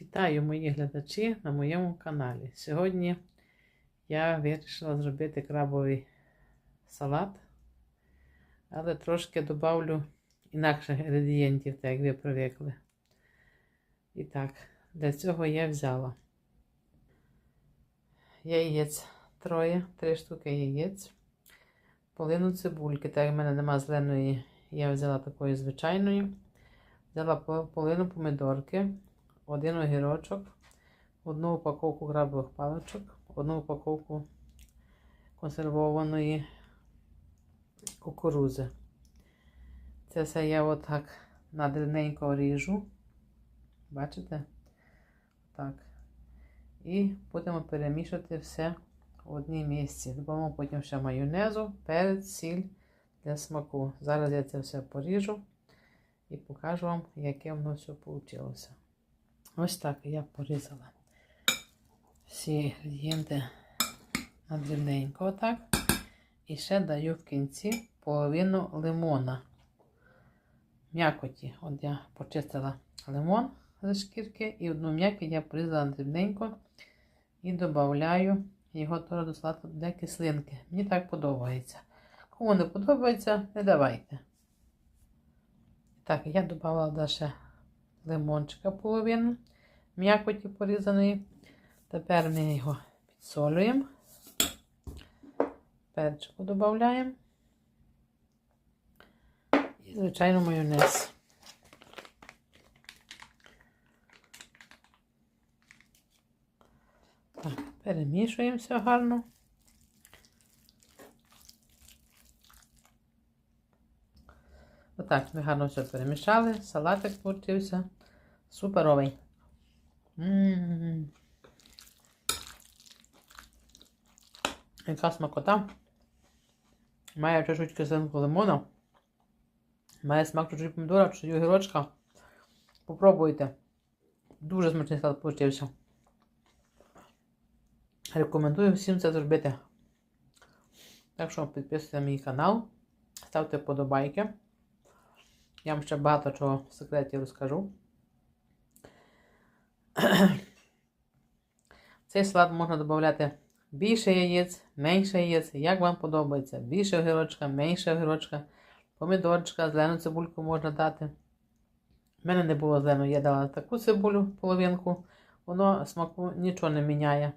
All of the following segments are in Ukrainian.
Вітаю мої глядачі на моєму каналі. Сьогодні я вирішила зробити крабовий салат, але трошки додавлю інакших інгредієнтів, так як ви привикли. І так, для цього я взяла яєць троє, три штуки яєць, полину цибульки, так як в мене нема зеленої, я взяла такої звичайної. Взяла по- половину помидорки, один огірочок, одну упаковку крабових паличок, одну упаковку консервованої кукурузи. Це все я отак на дрібненько ріжу. Бачите? Так. І будемо перемішати все в одній місці. Додамо потім ще майонезу, перець, сіль для смаку. Зараз я це все поріжу і покажу вам, яке воно все вийшло. Ось так я порізала всі інгредієнти на дрібненько отак. І ще даю в кінці половину лимона. М'якоті. От я почистила лимон з шкірки і одну м'якоть я порізала дрібненько і додаю його теж до салату для кислинки. Мені так подобається. Кому не подобається, не давайте. Так, я додала ще лимончика половину м'якоті порізаної. Тепер ми його підсолюємо. Перчику додаємо. І, звичайно, майонез. Так, перемішуємо все гарно. Отак, ми гарно все перемішали. Салатик получився суперовий. М-м-м. Яка смакота. Має чуть-чуть лимона. Має смак чуть-чуть помідора, чуть огірочка. Попробуйте. Дуже смачний салат получився. Рекомендую всім це зробити. Так що підписуйтесь на мій канал, ставте вподобайки. Я вам ще багато чого в секреті розкажу. Цей салат можна додати більше яєць, менше яєць, як вам подобається. Більше огірочка, менше огірочка, помідорчика, зелену цибульку можна дати. У мене не було зеленої, я дала таку цибулю, половинку, воно смаку нічого не міняє.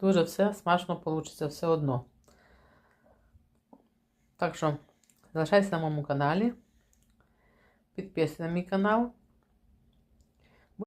Дуже все смачно вийде все одно. Так що залишайтеся на моєму каналі. Підписуйтесь на мій канал.